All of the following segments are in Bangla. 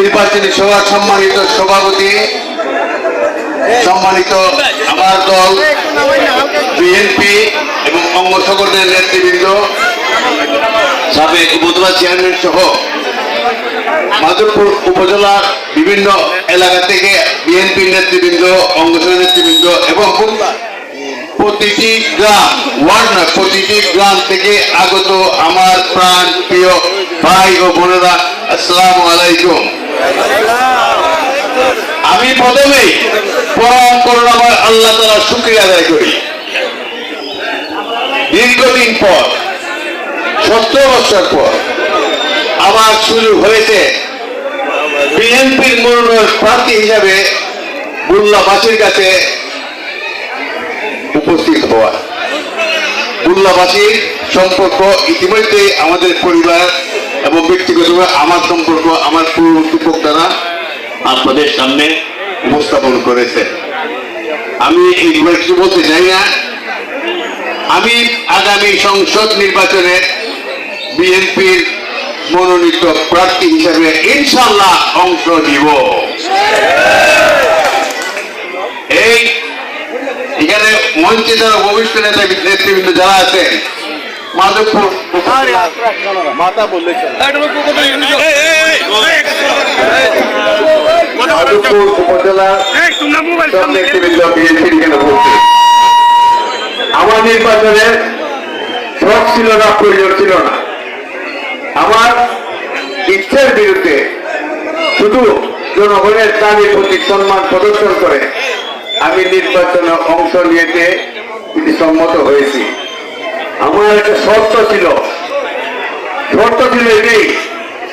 নির্বাচনী সভার সম্মানিত সভাপতি, সম্মানিত আমার দল, বিএনপি এবং অঙ্গ সকলের নেতৃবৃন্দ, সাবেক উপজেলা চেয়ারম্যান সহ মাধবপুর উপজেলার বিভিন্ন এলাকা থেকে বিএনপি নেতৃবৃন্দ, অঙ্গ নেতৃবৃন্দ এবং প্রতিটি গ্রাম, ওয়ার্ড নয়, প্রতিটি গ্রাম থেকে আগত আমার প্রাণ প্রিয় ভাই ও বোনেরা, আসসালামু আলাইকুম। আমি প্রথমেই পরম করুণাময় আল্লাহ তালা শুক্রিয়া আদায় করি। দীর্ঘদিন পর, সত্তর বছর পর আবার শুরু হয়েছে বিএনপির মনোনয়ন প্রার্থী হিসাবে বুল্লাবাসীর কাছে উপস্থিত হওয়া। বুল্লাবাসীর সম্পর্ক ইতিমধ্যে আমাদের পরিবার ব্যক্তিগতভাবে আমার সম্পর্ক, আমার পূর্ববর্তী বক্তারা আপনাদের সামনে উপস্থাপন করেছে। আমি এই কিছু বলতে চাই না। আমি আগামী সংসদ নির্বাচনে বিএনপির মনোনীত প্রার্থী হিসেবে ইনশাল্লাহ অংশ নিব। এই এখানে মঞ্চে যারা ভবিষ্যৎ নেতা নেতৃবৃন্দ যারা আছেন মাধবপুর মাতা মাধবপুর উপজেলা উপস্থিত আমার নির্বাচনের শখ ছিল না প্রয়োজন ছিল না আমার ইচ্ছার বিরুদ্ধে শুধু জনগণের দাবি প্রতি সম্মান প্রদর্শন করে আমি নির্বাচনে অংশ নিতে সম্মত হয়েছি আমার একটা শর্ত ছিল। শর্ত ছিল এটাই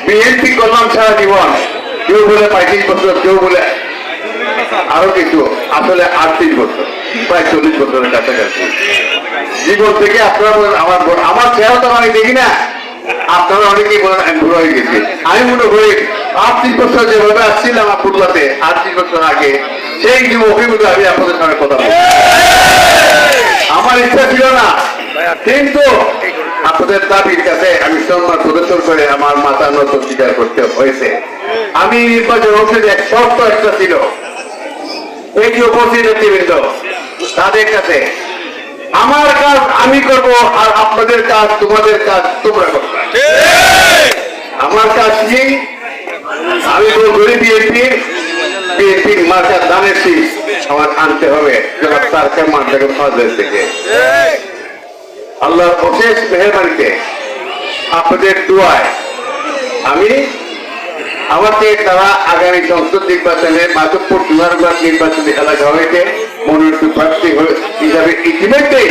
বিএনপি করলাম সারা জীবন কেউ বলে পঁয়ত্রিশ বছর, কেউ বলে আরও কিছু, আসলে আটত্রিশ বছর, প্রায় চল্লিশ বছরের কাছাকাছি। জীবন থেকে আপনারা বলেন, আমার আমার চেহারা তো আমি দেখি না। আপনারা অনেকেই বলেন, আমি বুড়ো হয়ে গেছি। আমি মনে করি আটত্রিশ বছর যেভাবে আসছিলাম ফুটলাতে আটত্রিশ বছর আগে, সেই যে অভিমুখে আমি আপনাদের সঙ্গে কথা বলি আমার ইচ্ছা ছিল না কিন্তু আপনাদের দাবির কাছে আমি সম্মান প্রদর্শন করে আমার মাথা নত স্বীকার করতে হয়েছে। আমি নির্বাচন অংশে এক শর্ত একটা ছিল। এই যে উপস্থিত নেতৃবৃন্দ তাদের কাছে আমার কাজ আমি করব আর আপনাদের কাজ তোমাদের কাজ তোমরা করবে। আমার কাজ কি? আমি তো গরিব বিএনপি। বিএনপির মার্কার দানের আমার আনতে হবে। জনাব তার ফাজের থেকে। আল্লাহর অশেষ মেহরবানিতে আপনাদের দোয়ায় আমি আমাকে তারা আগামী সংসদ নির্বাচনে মাধবপুর দুয়ারবাদ নির্বাচনী এলাকা হয়েছে মনোনীত প্রার্থী হিসাবে ইতিমধ্যে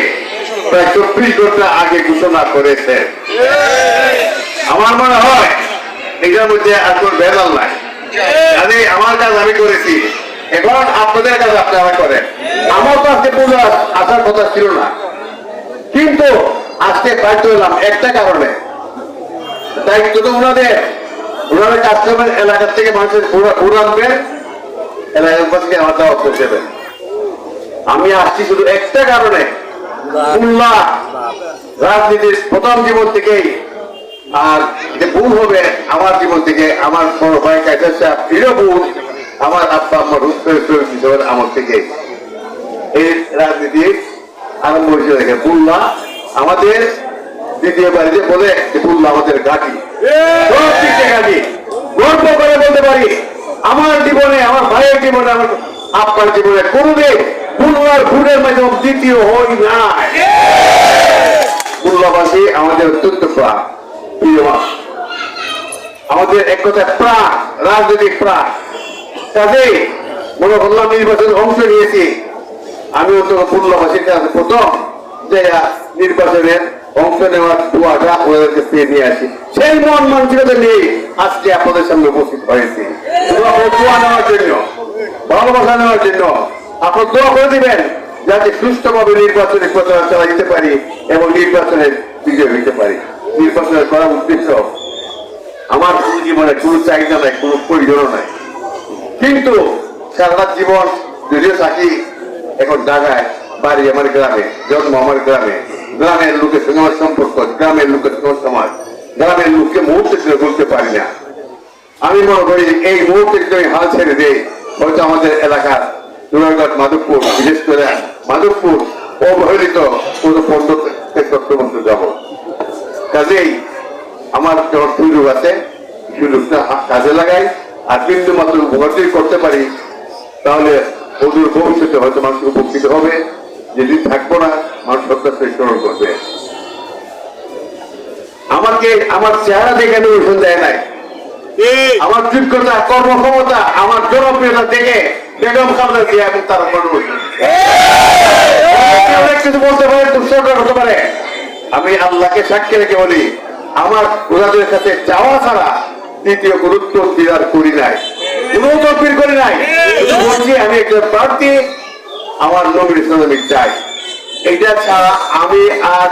প্রায় চব্বিশ ঘণ্টা আগে ঘোষণা করেছে। আমার মনে হয় এটার মধ্যে আর কোন নাই। কাজে আমার কাজ আমি করেছি। এখন আপনাদের কাজ আপনারা করেন। আমার তো আজকে পুজো আসার কথা ছিল না। কিন্তু আজকে বাধ্য হলাম একটা কারণে। দায়িত্ব তো ওনাদের। ওনারা কাজ করবেন এলাকার থেকে মানুষের ঘুরে আনবেন এলাকাবাসীকে আমার দাওয়াত করে দেবেন আমি আসছি শুধু একটা কারণে। উল্লাহ রাজনীতির প্রথম জীবন থেকেই আর যে ভুল হবে আমার জীবন থেকে আমার বড় ভাই কাছে প্রিয় ভুল, আমার আব্বা আমার হিসেবে আমার থেকে। এই রাজনীতি আরম্ভ হয়েছে দেখে বুল্লা আমাদের দ্বিতীয় বাড়িতে বলে যে বুল্লা আমাদের ঘাটি। ঘাঁটি। গর্ব করে বলতে পারি আমার জীবনে আমার ভাইয়ের জীবনে আমার আপনার জীবনে কোনদিন বুল্লার ভুলের মাধ্যমে দ্বিতীয় হই না বুল্লাবাসী আমাদের অত্যন্ত প্রাণ প্রিয় আমাদের এক কথায় প্রাণ রাজনৈতিক প্রাণ। কাজেই মনে করলাম নির্বাচনে অংশ নিয়েছি। আমি অন্তত পূর্ণবাসীর কাছে প্রথম যে নির্বাচনের অংশ নেওয়ার দোয়াটা ওনাদেরকে পেয়ে নিয়ে আসি। সেই মন মানসিকতা নিয়ে আজকে আপনাদের সামনে উপস্থিত হয়েছি। দোয়া নেওয়ার জন্য, ভালোবাসা নেওয়ার জন্য আপনার দোয়া করে দিবেন যাতে সুস্থভাবে নির্বাচনের প্রচার চালাইতে পারি এবং নির্বাচনের বিজয় হইতে পারি। নির্বাচনের করার উদ্দেশ্য, আমার কোনো জীবনে কোনো চাহিদা নাই, কোনো প্রয়োজন নাই। কিন্তু সারা জীবন যদিও থাকি এখন ঢাকায়, বাড়ি আমার গ্রামে, জন্ম আমার গ্রামে। গ্রামের লোকের সঙ্গে আমার সম্পর্ক, গ্রামের লোকের সঙ্গে সমাজ। গ্রামের লোককে মুহূর্তে ছিল বলতে পারি না। আমি মনে করি এই মুহূর্তে যদি হাল ছেড়ে দেই, হয়তো আমাদের এলাকার জোড়াঘাট মাধবপুর, বিশেষ করে মাধবপুর, অবহেলিত কোনো পণ্য তত্ত্ববন্ধ যাব। কাজেই আমার যখন সুযোগ আছে, সুযোগটা কাজে লাগাই, আর বিন্দু মাত্র উপকার করতে পারি, তাহলে অদূর ভবিষ্যতে হয়তো মানুষ উপকৃত হবে। যেদিন থাকব না মানুষ সত্যাকে স্মরণ করবে। আমাকে আমার চেহারা দেখে নির্বাচন দেয় নাই। আমার যোগ্যতা কর্মক্ষমতা আমার জনপ্রিয়তা দেখে বেগম খালেদা জিয়া এবং তার অনেক কিছু বলতে পারে দুঃসরকার হতে পারে। আমি আল্লাহকে সাক্ষী রেখে বলি আমার ওনাদের কাছে যাওয়া ছাড়া দ্বিতীয় গুরুত্ব দিদার করি নাই। কোনো তদবির করি নাই। আমি একজন প্রার্থী, আমার নবীর চাই এটা ছাড়া আমি আর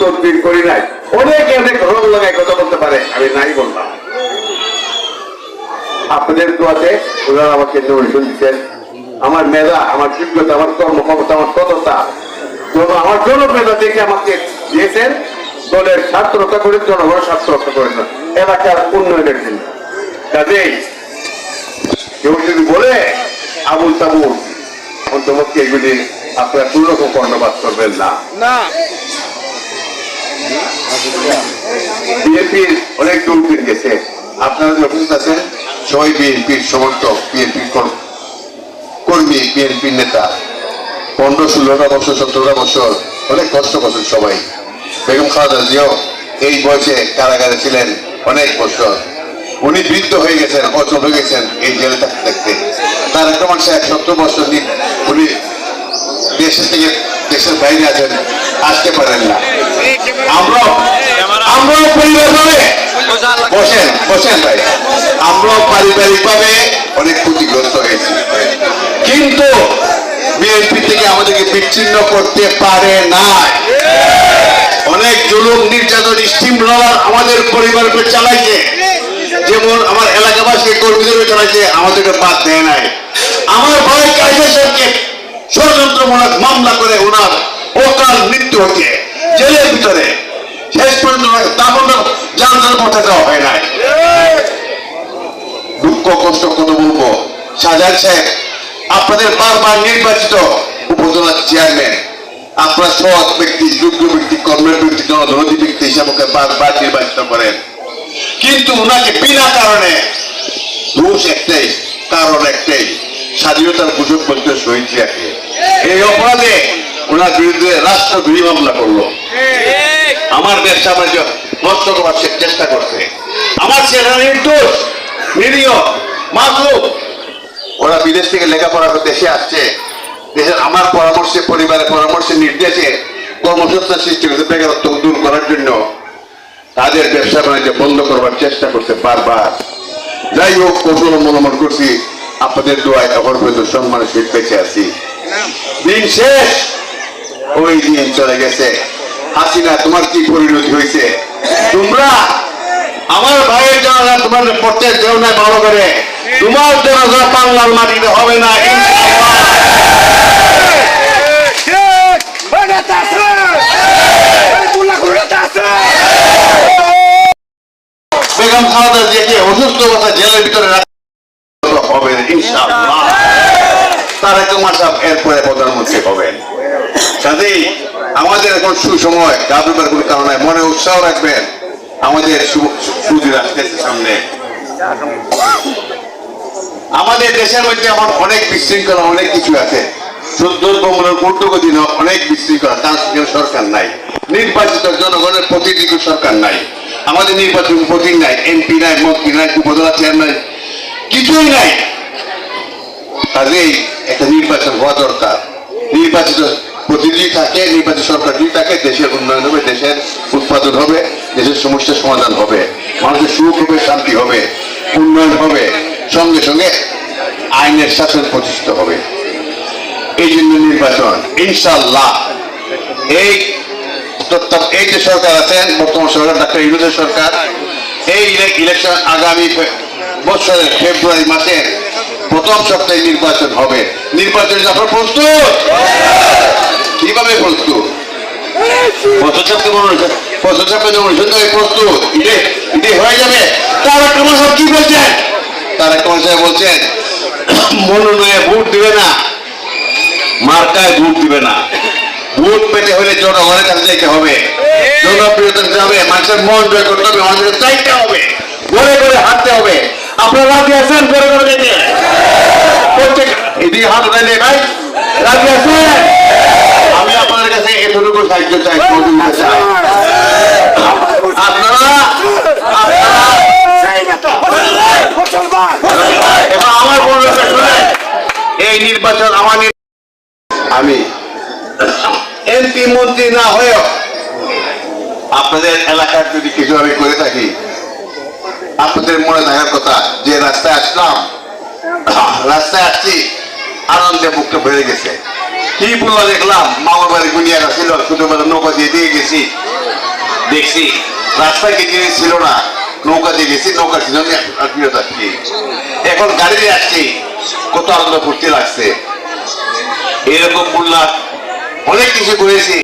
তদবির করি নাই। অনেকে অনেক রোগ লাগায় কথা বলতে পারে, আমি নাই বললাম। আপনাদের দোয়াতে ওনারা আমাকে নমিনেশন দিচ্ছেন আমার মেধা, আমার যোগ্যতা, আমার কর্মক্ষমতা, আমার সততা আমার জনপ্রিয়তা দেখে আমাকে দিয়েছেন। দলের স্বার্থ রক্ষা করে জনগণের স্বার্থ রক্ষা করেছেন এলাকার উন্নয়নের জন্য। কাজেই কেউ যদি বলে আবুল তাবুল অন্তমুখে এগুলি আপনারা কোন রকম কর্ণপাত করবেন না। না। বিএনপির অনেক দূর দিন গেছে। আপনারা যে অফিস আছেন সবাই বিএনপির সমর্থক বিএনপির কর্মী বিএনপির নেতা। পনেরো ষোলোটা বছর সতেরোটা বছর অনেক কষ্ট করছেন সবাই। বেগম খাওয়া জিয়াও এই বয়সে কারাগারে ছিলেন অনেক বছর। উনি বৃদ্ধ হয়ে গেছেন, অচল হয়ে গেছেন এই জেলে থাকতে থাকতে তার একটা মানুষ এক সত্তর বছর নি- উনি দেশের থেকে দেশের বাইরে আছেন, আসতে পারেন না। আমরা আমরাও বসেন বসেন ভাই। আমরাও পারিবারিক ভাবে অনেক ক্ষতিগ্রস্ত হয়েছি। কিন্তু বিএনপি থেকে আমাদেরকে বিচ্ছিন্ন করতে পারে না অনেক জুলুম, নির্যাতন স্টিম রোলার আমাদের পরিবারকে চালাইছে। যেমন আমার এলাকাবাসী কর্মীদের চালাইছে আমাদেরকে বাদ দেয় নাই। আমার ভাই কাজের সঙ্গে ষড়যন্ত্রমূলক মামলা করে ওনার অকাল মৃত্যু হচ্ছে জেলের ভিতরে। শেষ পর্যন্ত দাপন জানার পথে দেওয়া হয় নাই। দুঃখ, কষ্ট, কত বলব? সাজার সাহেব, আপনাদের বারবার নির্বাচিত উপজেলা চেয়ারম্যান, আপনার সৎ ব্যক্তি, যোগ্য ব্যক্তি, কর্মের ব্যক্তি, জনধনী ব্যক্তি হিসাবে বারবার নির্বাচিত করেন। কিন্তু ওনাকে বিনা কারণে দোষ একটাই, কারণ একটাই, স্বাধীনতার গুজব বলতে শহীদ জিয়াকে। এই অপরাধে ওনার বিরুদ্ধে রাষ্ট্রদ্রোহী মামলা করল। আমার ব্যবসা বাণিজ্য নষ্ট করার চেষ্টা করছে। আমার ছেলেরা নির্দোষ, নিরীহ মাসুক ওরা বিদেশ থেকে লেখাপড়া করে দেশে আসছে। দেশের আমার পরামর্শে, পরিবারের পরামর্শে নির্দেশে কর্মসংস্থান সৃষ্টি করতে বেকারত্ব দূর করার জন্য। তাদের ব্যবসা বাণিজ্য বন্ধ করবার চেষ্টা করছে বারবার যাই হোক কৌশল অবলম্বন করছি আপনাদের দোয়ায় এখন পর্যন্ত সম্মানের সহিত বেঁচে আছি দিন শেষ ওই দিন চলে গেছে হাসিনা তোমার কি পরিণতি হয়েছে তোমরা আমার ভাইয়ের জানাজা তোমার পড়তে দেও না ভালো করে তোমার জানাজা বাংলার মাটিতে হবে না ইনশাআল্লাহ। অসুস্থ অবস্থা জেলের ভিতরে এরপরে প্রধানমন্ত্রী হবেন। আমাদের এখন সুসময় গাবুবার কোনো কারণে মনে উৎসাহ রাখবেন। আমাদের সুদিন আসতেছে সামনে। আমাদের দেশের মধ্যে এখন অনেক বিশৃঙ্খলা, অনেক কিছু আছে। অনেক বিশৃঙ্খলা, তার সরকার নাই। নির্বাচিত জনগণের প্রতিনিধি সরকার নাই। আমাদের নির্বাচন প্রতীক নাই এমপি নাই, মন্ত্রী নাই, উপজেলা চেয়ারম্যান কিছুই নাই। কাজেই একটা নির্বাচন হওয়া দরকার। নির্বাচিত প্রতিনিধি থাকে, নির্বাচিত সরকার যদি থাকে, দেশের উন্নয়ন হবে, দেশের উৎপাদন হবে, দেশের সমস্যার সমাধান হবে, মানুষের সুখ হবে, শান্তি হবে, উন্নয়ন হবে, সঙ্গে সঙ্গে আইনের শাসন প্রতিষ্ঠিত হবে। এই জন্য নির্বাচন ইনশাল্লাহ এই এই যে সরকার আছেন, বর্তমান সরকার, ডাক্তার ইউনুসের সরকার, এই ইলেকশন আগামী বছরের ফেব্রুয়ারি মাসে প্রথম সপ্তাহে নির্বাচন হবে। নির্বাচনে আপনার প্রস্তুত? কীভাবে প্রস্তুত? প্রস্তুত। ইডে হয়ে যাবে। তারা কি মনোনয়ে ভোট দিবে না, মার্কায় ভোট দিবে না। ভোট পেতে হলে জনগণের কাছে যেতে হবে। জনপ্রিয়তা দিতে হবে মানুষের মন জয় করতে হবে মানুষের চাইতে হবে। ঘরে ঘরে হাঁটতে হবে। আপনারা রাজি আছেন ঘরে ঘরে যেতে প্রত্যেক এদিকে হাত উঠাইলে ভাই। রাজি আছেন? আমি আপনাদের কাছে এতটুকু সাহায্য চাই আপনারা আপনারা এবার আমার বলবেন শুনেন এই নির্বাচন আমার নির- আমি এমপি মন্ত্রী না হয়েও আপনাদের এলাকার যদি কিছু আমি করে থাকি, আপনাদের মনে থাকার কথা যে রাস্তায় আসলাম, রাস্তায় আসছি, আনন্দে মুখটা ভরে গেছে। কি বলল দেখলাম মামার বাড়ি গুনিয়ারা ছিল ছোটবেলা নৌকা দিয়ে দিয়ে গেছি। দেখছি, রাস্তায় কি জিনিস ছিল না, নৌকা দিয়ে গেছি, নৌকা ছিল এখন গাড়ি দিয়ে আসছি কত আনন্দ ফুর্তি লাগছে। এরকম বললাম অনেক কিছু করেছি।